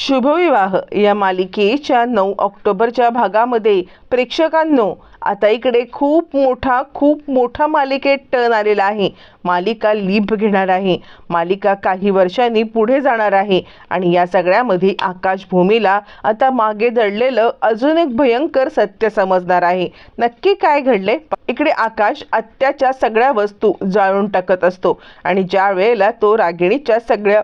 शुभविवाह. या मालिकेच्या नऊ ऑक्टोबरच्या भागामध्ये प्रेक्षकांनो आता इकडे खूप मोठा खूप मोठा मालिकेत टर्न आलेला आहे. मालिका लीप घेणार आहे. मालिका काही वर्षांनी पुढे जाणार आहे. आणि या सगळ्यामध्ये आकाशभूमीला आता मागे दडलेलं अजून एक भयंकर सत्य समजणार आहे. नक्की काय घडले इकडे आकाश आत्याच्या सगळ्या वस्तू जाळून टाकत असतो. आणि ज्या वेळेला तो रागिणीच्या सगळ्या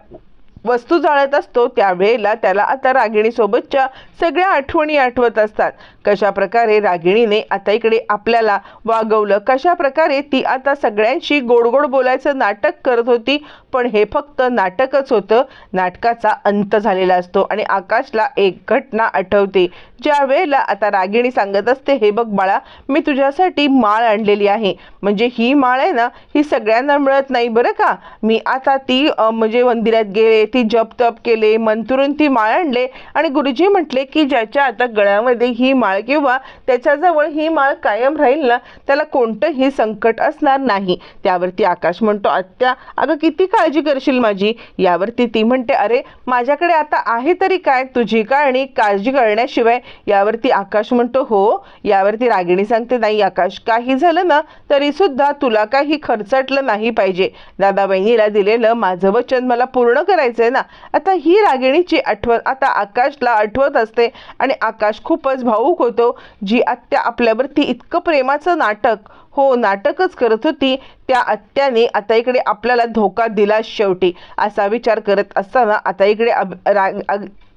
वस्तू जाळत असतो त्यावेळेला त्याला आता रागिणीसोबतच्या सगळ्या आठवणी आठवत असतात. कशा प्रकारे रागिणीने आता इकडे आपल्याला वागवलं कशा प्रकारे ती आता सगळ्यांशी गोड गोड बोलायचं नाटक करत होती पण हे फक्त नाटकच होतं. नाटकाचा अंत झालेला असतो आणि आकाशला एक घटना आठवते. ज्या वेळेला आता रागिणी सांगत असते हे बघ बाळा मी तुझ्यासाठी माळ आणलेली आहे. म्हणजे ही माळ आहे ना ही सगळ्यांना मिळत नाही बरं का? मी आता ती म्हणजे मंदिरात गेले ती जप तप केले मंतरून ती माळ आणले आणि गुरुजी म्हटले की ज्याच्या आता गळ्यामध्ये ही माळ किंवा त्याच्याजवळ ही माळ कायम राहील ना त्याला कोणतंही संकट असणार नाही. त्यावरती आकाश म्हणतो आत्या अगं किती काळजी करशील माझी? यावरती ती म्हणते अरे माझ्याकडे आता आहे तरी काय? तुझी आणि काळजी करण्याशिवाय. यावरती आकाश म्हणतो हो. यावरती रागिणी सांगते नाही आकाश काही झालं ना तरी सुद्धा तुला काही खर्चटलं नाही पाहिजे. दादा बहिणीला दिलेलं माझं वचन मला पूर्ण करायचं आहे ना. आता ही रागिणीची आठवण आता आकाशला आठवत असते आणि आकाश खूपच भावूक होतो. जी आत्या आपल्यावरती इतकं प्रेमाचं नाटक हो नाटकच करत होती त्या आत्याने आता इकडे आपल्याला धोका दिला शेवटी. असा विचार करत असताना आता इकडे अब राग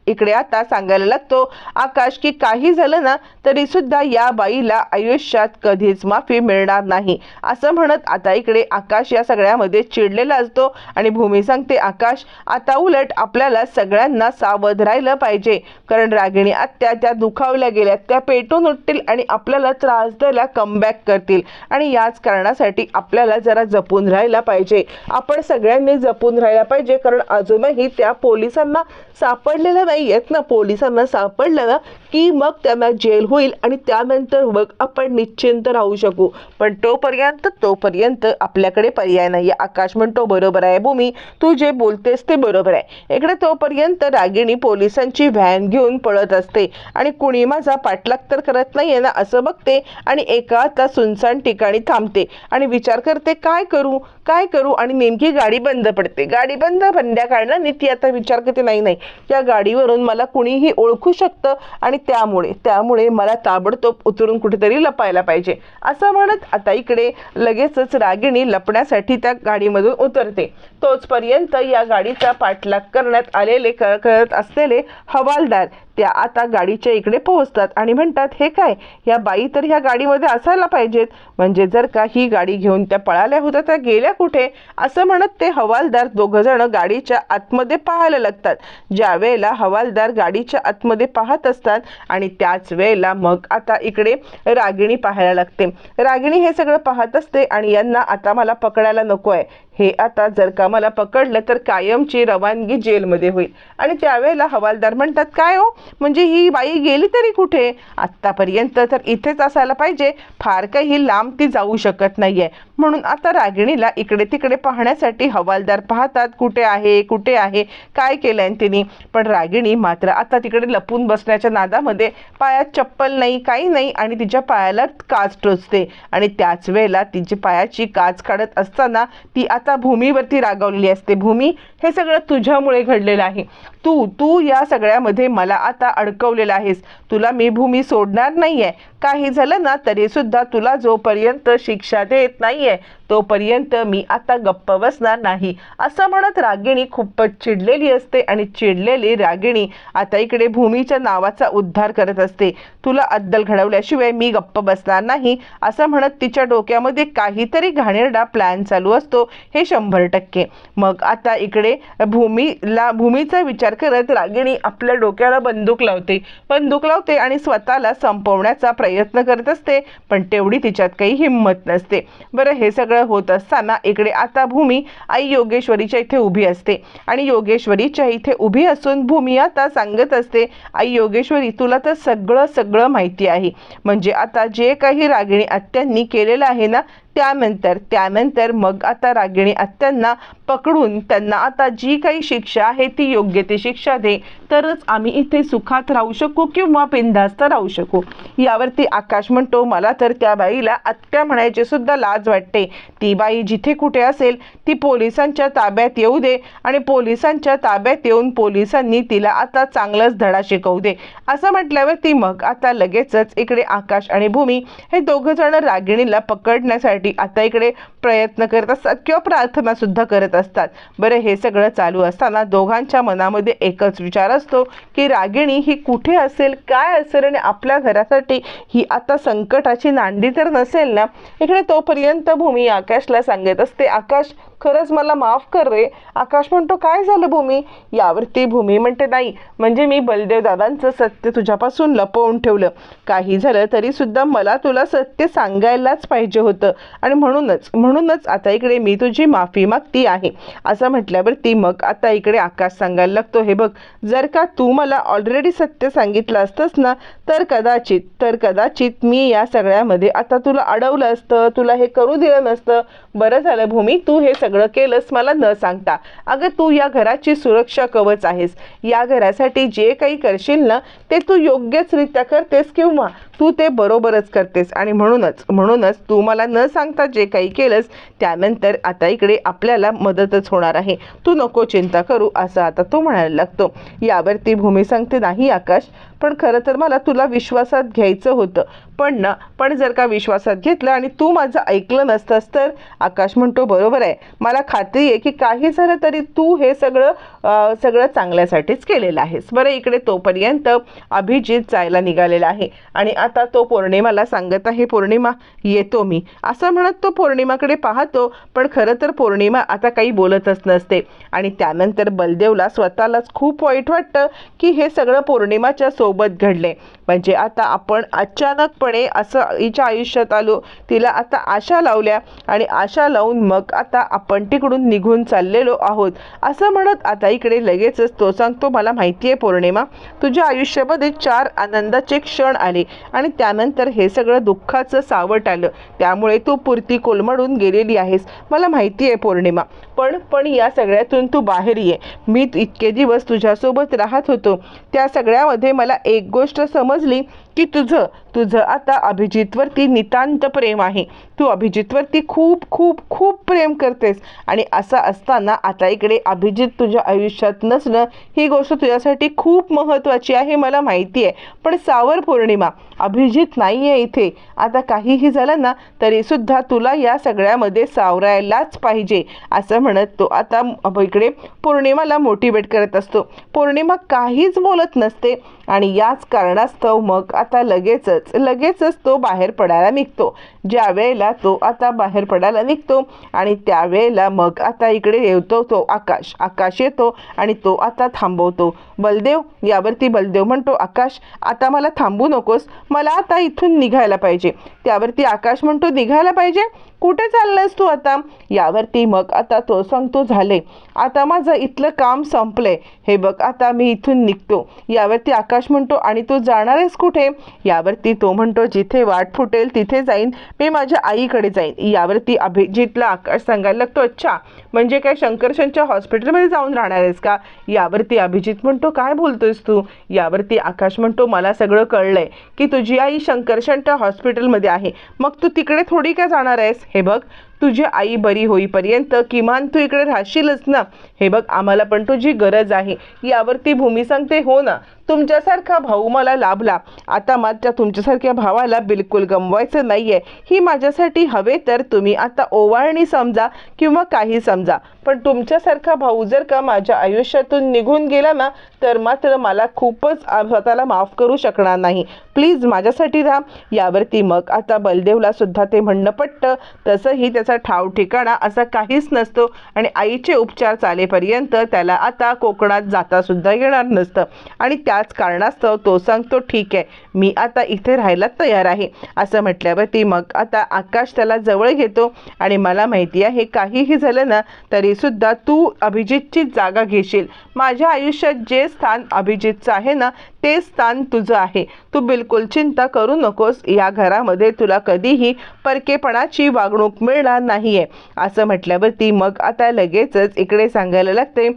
इकडे आता सांगायला लागतो आकाश की काही झालं ना तरी सुद्धा या बाईला आयुष्यात कधीच माफी मिळणार नाही. असं म्हणत आता इकडे आकाश या सगळ्यामध्ये चिडलेला असतो आणि भूमी सांगते आकाश आता उलट आपल्याला सगळ्यांना सावध राहिलं पाहिजे. कारण रागिणी आत्या त्या दुखावल्या गेल्या त्या पेटून उठतील आणि आपल्याला त्रास द्यायला कमबॅक करतील. आणि याच कारणासाठी आपल्याला जरा जपून राहायला पाहिजे. आपण सगळ्यांनी जपून राहायला पाहिजे कारण अजूनही त्या पोलिसांना सापडलेलं नाही. आहेत ना पोलिसांना सापडलं ना की मग त्यांना जेल होईल आणि त्यानंतर मग आपण निश्चिंत राहू शकू. पण तोपर्यंत तोपर्यंत आपल्याकडे पर्याय नाही आकाश म्हणतो बरोबर आहे भूमी तू जे बोलतेस ते बरोबर आहे. इकडे तोपर्यंत रागिणी पोलिसांची व्हॅन घेऊन पळत असते आणि कुणी माझा पाठलाग तर करत नाहीये ना असं बघते आणि एका आता सुनसान ठिकाणी थांबते आणि विचार करते काय करू? काय करू? आणि नेमकी गाडी बंद पडते. गाडी बंद बंद्या कारणाने ती आता विचार करते नाही नाही या म्हणून मला कुणीही ओळखू शकतं आणि त्यामुळे त्यामुळे मला ताबडतोब उतरून कुठेतरी लपायला पाहिजे. असं म्हणत आता इकडे लगेचच रागिणी लपण्यासाठी त्या गाडीमधून उतरते. तोचपर्यंत या गाडीचा पाठलाग करण्यात आलेले करत असलेले हवालदार त्या आता गाडीच्या इकडे पोहोचतात आणि म्हणतात हे काय? या बाई तर ह्या गाडीमध्ये असायला पाहिजेत. म्हणजे जर का ही गाडी घेऊन त्या पळाल्या होत्या त्या गेल्या कुठे? असं म्हणत ते हवालदार दोघं जण गाडीच्या आतमध्ये पाहायला लागतात. ज्या वेळेला हवालदार गाडीच्या आतमध्ये पाहत असतात आणि त्याच वेळेला मग आता इकडे रागिणी पाहायला लागते. रागिणी हे सगळं पाहत असते आणि यांना आता मला पकडायला नको आहे हे आता जर का मला पकडलं तर कायमची रवानगी जेलमध्ये होईल. आणि त्यावेळेला हवालदार म्हणतात काय हो? म्हणजे ही बाई गेली तरी कुठे? आत्तापर्यंत तर इथेच असायला पाहिजे. फार काही लांब ती जाऊ शकत नाहीये. म्हणून आता रागिणीला इकडे तिकडे पाहण्यासाठी हवालदार पाहतात कुठे आहे कुठे आहे काय केलंय तिने. पण रागिणी मात्र आता तिकडे लपून बसण्याच्या नादामध्ये पायात चप्पल नाही काही नाही आणि तिच्या पायाला काच टोचते. आणि त्याच वेळेला तिची पायाची काच काढत असताना ती आता भूमीवरती रागावलेली असते. भूमी हे सगळं तुझ्यामुळे घडलेलं आहे. तू तू या सगळ्यामध्ये मला आता अडकवलेलं आहेस. तुला मी भूमी सोडणार नाही आहे काही झालं ना तरी सुद्धा तुला जोपर्यंत शिक्षा देत नाहीये तोपर्यंत मी आता गप्प बसणार नाही. असं म्हणत रागिणी खूपच चिडलेली असते आणि चिडलेली रागिणी आता इकडे भूमीच्या नावाचा उद्धार करत असते. तुला अद्दल घडवल्याशिवाय मी गप्प बसणार नाही. असं म्हणत तिच्या डोक्यामध्ये काहीतरी घाणेरडा प्लॅन चालू असतो. हे शंभर टक्के. मग आता इकडे भूमीला भूमीचा विचार करत रागिणी आपल्या डोक्याला बंदूक लावते. बंदूक लावते आणि स्वतःला संपवण्याचा प्रयत्न प्रयत्न करत असते पण तेवढी तिच्यात काही हिंमत नसते. बरं हे सगळं होत असताना इकडे आता भूमी आई योगेश्वरीच्या इथे उभी असते. आणि योगेश्वरीच्या इथे उभी असून भूमी आता सांगत असते आई योगेश्वरी तुला तर सगळं सगळं माहिती आहे. म्हणजे आता जे काही रागिणी आत्यांनी केलेलं आहे ना त्यानंतर त्यानंतर मग आता रागिणी आत्यांना पकडून त्यांना आता जी काही शिक्षा आहे ती योग्य ती शिक्षा दे. तरच आम्ही इथे सुखात राहू शकू किंवा बिंदास्त राहू शकू. यावरती आकाश म्हणतो मला तर त्या बाईला आत्या म्हणायची सुद्धा लाज वाटते. ती बाई जिथे कुठे असेल ती पोलिसांच्या ताब्यात येऊ दे आणि पोलिसांच्या ताब्यात येऊन पोलिसांनी तिला आता चांगलाच धडा शिकवू दे. असं म्हटल्यावरती मग आता लगेचच इकडे आकाश आणि भूमी हे दोघं जण रागिणीला पकडण्यासाठी आता इकडे प्रयत्न करत असतात किंवा प्रार्थनासुद्धा करत असतात. बरं हे सगळं चालू असताना दोघांच्या मनामध्ये एकच विचार असतो की रागिणी ही कुठे असेल काय असेल आणि आपल्या घरासाठी ही आता संकटाची नांदी तर नसेल ना? इकडे तोपर्यंत भूमी आकाशला सांगत असते आकाश खरंच मला माफ कर रे. आकाश म्हणतो काय झालं भूमी? यावरती भूमी म्हणते नाही म्हणजे मी बलदेव दादांचं सत्य तुझ्यापासून लपवून ठेवलं. काही झालं तरी सुद्धा मला तुला सत्य सांगायलाच पाहिजे होतं. आणि म्हणूनच म्हणूनच आता इकडे मी तुझी माफी मागती आहे. असं म्हटल्यावरती मग आता इकडे आकाश सांगायला लागतो हे बघ जर का तू मला ऑलरेडी सत्य सांगितलं असतंस ना तर कदाचित तर कदाचित मी या सगळ्यामध्ये आता तुला अडवलं असतं तुला हे करू दिलं नसतं. बरं झालं भूमी तू हे सगळं सगळं केलंस मला न सांगता. अगं तू या घराची सुरक्षा कवच आहेस. या घरासाठी जे काही करशील ना ते तू योग्यचरित्या करतेस किंवा तू ते बरोबरच करतेस आणि म्हणूनच म्हणूनच तू मला न सांगता जे काही केलंस त्यानंतर आता इकडे आपल्याला मदतच होणार आहे. तू नको चिंता करू असं आता तो म्हणायला लागतो. यावरती भूमी सांगते नाही आकाश पण खरं तर मला तुला विश्वासात घ्यायचं होतं. पण ना पण जर का विश्वासात घेतलं आणि तू माझं ऐकलं नसतंस तर? आकाश म्हणतो बरोबर आहे. मला खात्री आहे की काही झालं तरी तू हे सगळं सगळं चांगल्यासाठीच केलेलं आहेस. बरं इकडे तोपर्यंत अभिजित जायला निघालेला आहे आणि आता तो पौर्णिमाला सांगत आहे पौर्णिमा येतो मी. असं म्हणत तो पौर्णिमाकडे पाहतो पण खरं तर पौर्णिमा आता काही बोलतच नसते. आणि त्यानंतर बलदेवला स्वतःलाच खूप वाईट वाटतं की हे सगळं पौर्णिमाच्या सोबत घडले. म्हणजे आता आपण अचानकपणे असं हिच्या आयुष्यात आलो तिला आता आशा लावल्या आणि आशा लावून मग आता आपण तिकडून निघून चाललेलो आहोत. असं म्हणत आता इकडे लगेचच तो सांगतो मला माहिती आहे पौर्णिमा तुझ्या आयुष्यामध्ये चार आनंदाचे क्षण आले आणि त्यानंतर हे सगळं दुःखाचं सावट आलं. त्यामुळे तू पुरती कोलमडून गेलेली आहेस. मला माहिती आहे पौर्णिमा. पण पण या सगळ्यातून तू बाहेर ये. मी इतके दिवस तुझ्यासोबत राहत होतो. त्या सगळ्यामध्ये मला एक गोष्ट समजली की तुझं तुझं आता अभिजितवरती नितांत प्रेम आहे. तू अभिजितवरती खूप खूप खूप प्रेम करतेस. आणि असं असताना आता इकडे अभिजित तुझ्या आयुष्यात नसणं ही गोष्ट तुझ्यासाठी खूप महत्त्वाची आहे मला माहिती आहे. पण सावर पौर्णिमा अभिजित नाही आहे इथे. आता काहीही झालं ना तरीसुद्धा तुला या सगळ्यामध्ये सावरायलाच पाहिजे असं म्हणत तो. आता इकडे पौर्णिमाला मोटिवेट करत असतो. पौर्णिमा काहीच बोलत नसते आणि याच कारणास्तव मग आता लगेचच लगेचच तो बाहेर पडायला निघतो. ज्या वेळेला तो आता बाहेर पडायला निघतो आणि त्यावेळेला मग आता इकडे येतो तो आकाश. आकाश येतो आणि तो आता थांबवतो. बलदेव यावरती बलदेव म्हणतो आकाश आता मला थांबू नकोस मला आता इथून निघायला पाहिजे. त्यावरती आकाश म्हणतो निघायला पाहिजे? कुठे चाललायस तू आता? यावरती मग आता तो सांगतो झाले. आता माझं इथलं काम संपलंय. हे बघ आता मी इथून निघतो. यावरती आकाश म्हणतो आणि तू जाणार आहेस कुठे? यावरती तो म्हणतो जिथे वाट फुटेल तिथे जाईन. मी माझ्या आईकडे जाईन. यावरती अभिजितला आकाश सांगायला लागतो अच्छा म्हणजे काय शंकरशनच्या हॉस्पिटलमध्ये जाऊन राहणार आहेस का? यावरती अभिजित म्हणतो काय बोलतोयस तू? यावरती आकाश म्हणतो मला सगळं कळलंय की तू तुझी आई शंकरशंट हॉस्पिटलमध्ये आहे. मग तू तिकडे थोडी काय जाणार आहेस? हे बघ. तुझी आई बरी होईपर्यंत किमान तू इकडे राहशीलच ना. हे बघ आम्हाला पण तुझी गरज आहे. यावरती भूमी सांगते हो ना तुमच्यासारखा भाऊ मला लाभला. आता मात्र तुमच्यासारख्या भावाला बिलकुल गमवायचं नाही आहे ही माझ्यासाठी हवे तर तुम्ही आता ओवाळणी समजा किंवा काही समजा. पण तुमच्यासारखा भाऊ जर का माझ्या आयुष्यातून निघून गेला ना तर मात्र मला खूपच स्वतःला माफ करू शकणार नाही. प्लीज माझ्यासाठी राहा. यावरती मग आता बलदेवला सुद्धा ते म्हणणं पटतं. तसंही त्याचं ठाव ठिकाणा असा काहीच नसतो आणि आईचे उपचार चालेपर्यंत त्याला आता कोकणात जाता सुद्धा येणार नसतं. आणि त्याच कारणास्तव तो सांगतो ठीक आहे मी आता इथे राहायला तयार आहे. असं म्हटल्यावरती मग आता आकाश त्याला जवळ घेतो आणि मला माहिती आहे काहीही झालं ना तरी सुद्धा तू अभिजितची जागा घेशील. माझ्या आयुष्यात जे स्थान अभिजितचं आहे ना ते स्थान तुझं आहे. तू बिलकुल चिंता करू नकोस. या घरामध्ये तुला कधीही परकेपणाची वागणूक मिळणार नाही आहे असं म्हटल्यावरती मग आता लगेचच इकडे सांगायला लागते.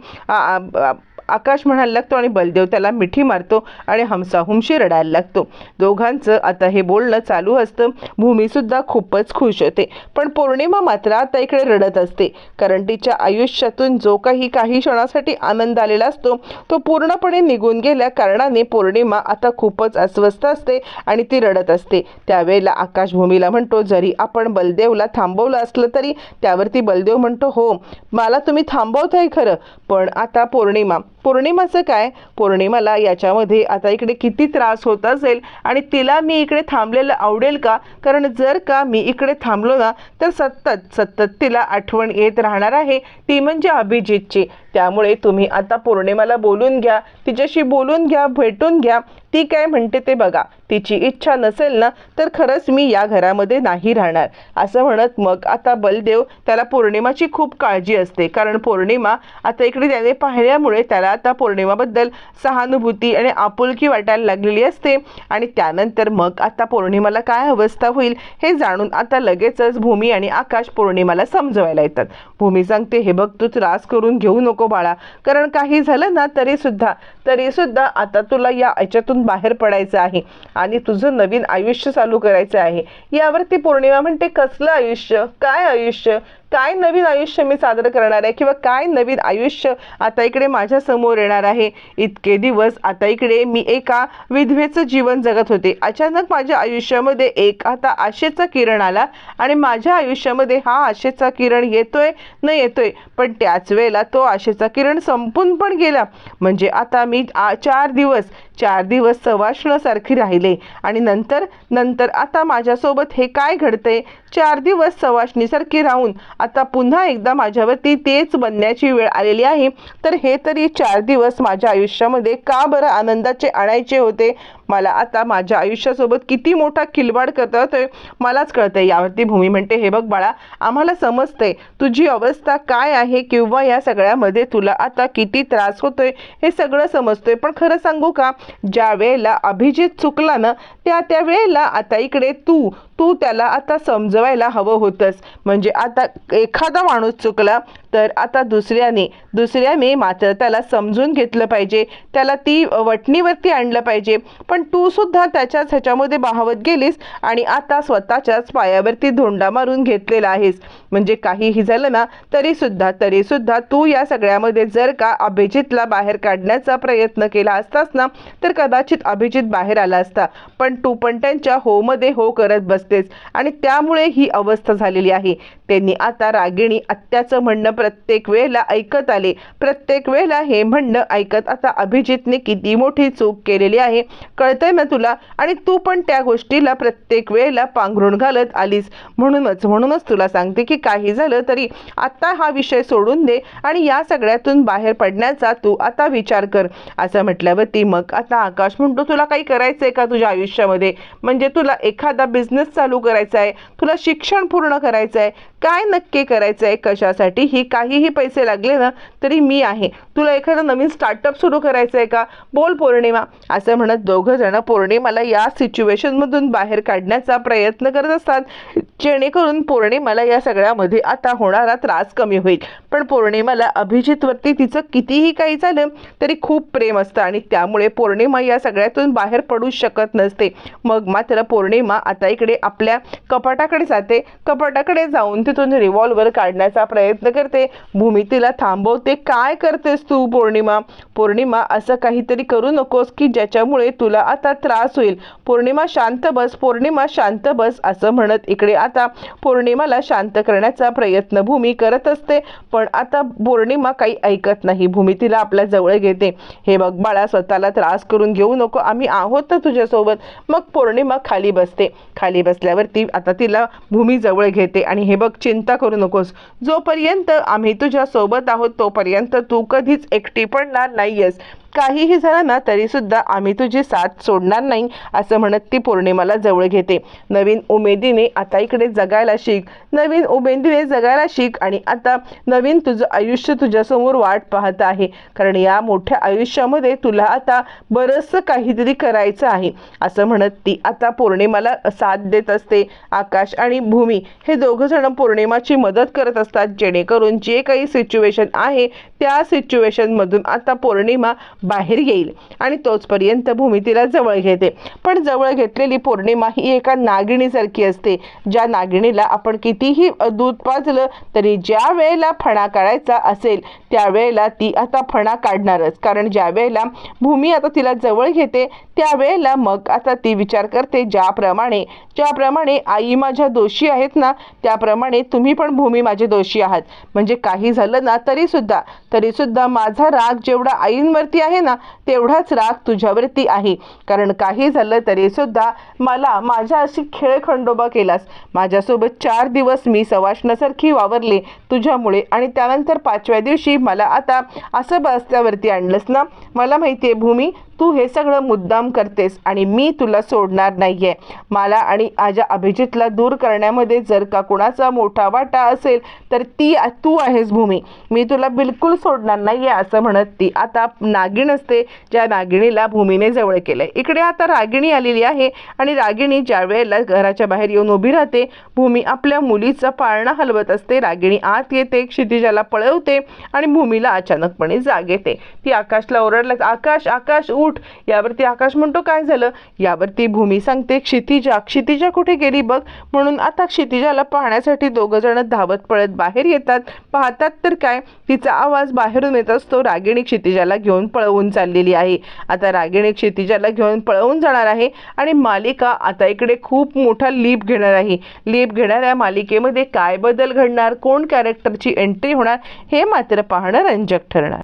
आकाश म्हणायला लागतो आणि बलदेव त्याला मिठी मारतो आणि हमसा हुमशी रडायला लागतो. दोघांचं आता हे बोलणं चालू असतं. भूमीसुद्धा खूपच खुश होते. पण पौर्णिमा मात्र आता इकडे रडत असते. कारण तिच्या आयुष्यातून जो काही काही क्षणासाठी आनंद आलेला असतो तो पूर्णपणे निघून गेल्या कारणाने पौर्णिमा आता खूपच अस्वस्थ असते आणि ती रडत असते. त्यावेळेला आकाश भूमीला म्हणतो जरी आपण बलदेवला थांबवलं असलं तरी त्यावरती बलदेव म्हणतो हो मला तुम्ही थांबवताय खरं पण आता पौर्णिमा पौर्णिमाचं काय? पौर्णिमाला याच्यामध्ये आता इकडे किती त्रास होत असेल आणि तिला मी इकडे थांबलेलं आवडेल का? कारण जर का मी इकडे थांबलो ना तर सतत सतत तिला आठवण येत राहणार आहे. ती म्हणजे अभिजितची. त्यामुळे तुम्ही आता पौर्णिमाला बोलून घ्या. तिच्याशी बोलून घ्या भेटून घ्या. ती काय म्हणते ते बघा. तिची इच्छा नसेल ना तर खरंच मी या घरामध्ये नाही राहणार. असं म्हणत मग आता बलदेव त्याला पौर्णिमाची खूप काळजी असते. कारण पौर्णिमा आता इकडे त्याने पाहिल्यामुळे त्याला आता पौर्णिमाबद्दल सहानुभूती आणि आपुलकी वाटायला लागलेली असते. आणि त्यानंतर मग आता पौर्णिमाला काय अवस्था होईल हे जाणून आता लगेचच भूमी आणि आकाश पौर्णिमाला समजवायला येतात. भूमी सांगते हे बघ तू त्रास करून घेऊ नको बाळा. कारण काही झालं ना तरी सुद्धा तरी सुद्धा आता तुला या याच्यातून बाहेर पडायचं आहे आणि तुझं नवीन आयुष्य चालू करायचं आहे. यावरती पौर्णिमा म्हणते कसलं आयुष्य? काय आयुष्य? काय नवीन आयुष्य मी सादर करणार आहे किंवा काय नवीन आयुष्य आता इकडे माझ्यासमोर येणार आहे? इतके दिवस आता इकडे मी एका विधवेचं जीवन जगत होते. अचानक माझ्या आयुष्यामध्ये एक आता आशेचा किरण आला आणि माझ्या आयुष्यामध्ये हा आशेचा किरण येतोय न येतोय. पण त्याच वेळेला तो आशेचा किरण संपून पण गेला. म्हणजे आता मी आ- चार दिवस चार दिवस सवाष्णासारखी राहिले. आणि नंतर नंतर आता माझ्यासोबत हे काय घडते चार दिवस सवाष्णीसारखी राहून आता पुन्हा एकदा माझ्यावरती तेच बनण्याची वेळ आलेली आहे. तर हे तरी चार दिवस माझ्या आयुष्यामध्ये का बरं आनंदाचे आणायचे होते? मला आता माझ्या आयुष्यासोबत किती मोठा खिलवाड करता येतोय मलाच कळतंय. यावरती भूमी म्हणते हे बघ बाळा आम्हाला समजतंय. तुझी अवस्था काय आहे किंवा या सगळ्यामध्ये तुला आता किती त्रास होतोय हे सगळं समजतोय. पण खरं सांगू का? ज्या वेळेला अभिजित चुकला ना त्या त्या वेळेला आता इकडे तू तू त्याला आता समजवायला हवं होतंस. म्हणजे आता एखादा माणूस चुकला तर आता दुसऱ्याने दुसऱ्याने मात्र त्याला समजून घेतलं पाहिजे. त्याला ती वटणीवरती आणलं पाहिजे. पण तू सुद्धा त्याच्याच ह्याच्यामध्ये बहावत गेलीस आणि आता स्वतःच्याच पायावरती धोंडा मारून घेतलेला आहेस. म्हणजे काहीही झालं ना तरी सुद्धा तरी सुद्धा तू या सगळ्यामध्ये जर का अभिजितला बाहेर काढण्याचा प्रयत्न केला असतास ना तर कदाचित अभिजित बाहेर आला असता. पण तू पण त्यांच्या हो मध्ये हो करत बस बसतेस आणि त्यामुळे ही अवस्था झालेली आहे. त्यांनी आता रागिणी आत्याचं म्हणणं प्रत्येक वेळेला ऐकत आले. प्रत्येक वेळेला हे म्हणणं ऐकत आता अभिजितने किती मोठी चूक केलेली आहे. कळतंय ना तुला? आणि तू पण त्या गोष्टीला प्रत्येक वेळेला पांघरून घालत आलीस. म्हणूनच म्हणूनच तुला सांगते की काही झालं तरी आता हा विषय सोडून दे आणि या सगळ्यातून बाहेर पडण्याचा तू आता विचार कर. असं म्हटल्यावरती मग आता आकाश म्हणतो तुला काही करायचंय का तुझ्या आयुष्यामध्ये? म्हणजे तुला एखादा बिझनेस चालू करायचा आहे तुला शिक्षण पूर्ण करायचं आहे काय नक्की करायचं आहे कशासाठी ही काहीही पैसे लागले ना तरी मी आहे. तुला एखादं नवीन स्टार्टअप सुरू करायचं आहे का? बोल पौर्णिमा. असं म्हणत दोघं जण पौर्णिमाला या सिच्युएशनमधून बाहेर काढण्याचा प्रयत्न करत असतात. जेणेकरून पौर्णिमाला या सगळ्यामध्ये आता होणारा त्रास कमी होईल. पण पौर्णिमाला अभिजितवरती तिचं कितीही काही झालं तरी खूप प्रेम असतं आणि त्यामुळे पौर्णिमा या सगळ्यातून बाहेर पडू शकत नसते. मग मात्र पौर्णिमा आता इकडे आपल्या कपाटाकडे जाते. कपाटाकडे जाऊन तिथून रिव्हॉल्वर काढण्याचा प्रयत्न करते. भूमी तिला थांबवते. काय करतेस तू पौर्णिमा? पौर्णिमा असं काहीतरी करू नकोस की ज्याच्यामुळे तुला आता त्रास होईल. पौर्णिमा शांत बस. पौर्णिमा शांत बस असं म्हणत इकडे आता पौर्णिमाला शांत करण्याचा प्रयत्न भूमी करत असते. पण आता पौर्णिमा काही ऐकत नाही. भूमी तिला आपल्या जवळ घेते. हे बघ बाळा स्वतःला त्रास करून घेऊ नको. आम्ही आहोत ना तुझ्यासोबत. मग पौर्णिमा खाली बसते. खाली बस असल्यावर ती आता तिला भूमी जवळ घेते. आणि हे बघ चिंता करू नकोस. जोपर्यंत आम्ही तुझ्या सोबत आहोत तोपर्यंत तू कधीच एकटी पडणार नाहीयेस. काहीही झालं ना तरी सुद्धा आम्ही तुझी साथ सोडणार नाही असं म्हणत ती पौर्णिमाला जवळ घेते. नवीन उमेदीने आता इकडे जगायला शिक. नवीन उमेदीने जगायला शिक आणि आता नवीन तुझं आयुष्य तुझ्यासमोर वाट पाहत आहे. कारण या मोठ्या आयुष्यामध्ये तुला आता बरंचसं काहीतरी करायचं आहे असं म्हणत ती आता पौर्णिमाला साथ देत असते. आकाश आणि भूमी हे दोघं जण पौर्णिमाची मदत करत असतात. जेणेकरून जे काही सिच्युएशन आहे त्या सिच्युएशनमधून आता पौर्णिमा बाहेर येईल आणि तोचपर्यंत भूमी तिला जवळ घेते. पण जवळ घेतलेली पौर्णिमा ही एका नागिणीसारखी असते. ज्या नागिणीला आपण कितीही दूध पाजलं तरी ज्या वेळेला फणा काढायचा असेल त्यावेळेला ती आता फणा काढणारच. कारण ज्या वेळेला भूमी आता तिला जवळ घेते त्यावेळेला मग आता ती विचार करते ज्याप्रमाणे ज्याप्रमाणे आई माझ्या दोषी आहेत ना त्याप्रमाणे तुम्ही पण भूमी माझे दोषी आहात. म्हणजे काही झालं ना तरीसुद्धा तरीसुद्धा माझा राग जेवढा आईंवरती आहे आहे ना तेवढाच राग तुझ्यावरती आहे. कारण काही झालं तरी सुद्धा मला माझ्या अशी खेळ खंडोबा केलास. माझ्यासोबत चार दिवस मी सवाशणासारखी वावरले तुझ्यामुळे आणि त्यानंतर पाचव्या दिवशी मला आता असं बस्त्यावरती आणलंस ना? मला माहिती आहे भूमी तू हे सगळं मुद्दाम करतेस आणि मी तुला सोडणार नाही आहे मला आणि माझ्या अभिजितला दूर करण्यामध्ये जर का कुणाचा मोठा वाटा असेल तर ती तू आहेस भूमी. मी तुला बिलकुल सोडणार नाही आहे असं म्हणत ती. आता नागिण असते ज्या नागिणीला भूमीने जवळ केलंय. इकडे आता रागिणी आलेली आहे आणि रागिणी ज्या वेळेला घराच्या बाहेर येऊन उभी राहते भूमी आपल्या मुलीचा पाळणा हलवत असते. रागिणी आत येते क्षितिजाला पळवते आणि भूमीला अचानकपणे जाग येते. ती आकाशला ओरडला आकाश आकाश उठ. यावरती आकाश म्हणतो काय झालं? यावरती भूमी सांगते क्षितिजा क्षितिजा कुठे गेली बघ. म्हणून आता क्षितिजाला पाहण्यासाठी दोघं जण धावत पळत बाहेर येतात. पाहतात तर काय? तिचा आवाज बाहेरून येत असतो. रागिणी क्षितिजाला घेऊन पळवून चाललेली आहे. आता रागिणी क्षितिजाला घेऊन पळवून जाणार आहे आणि मालिका आता इकडे खूप मोठा लीप घेणार आहे. लीप घेणाऱ्या मालिकेमध्ये काय बदल घडणार? कोण कॅरेक्टरची एंट्री होणार? हे मात्र पाहणं रंजक ठरणार.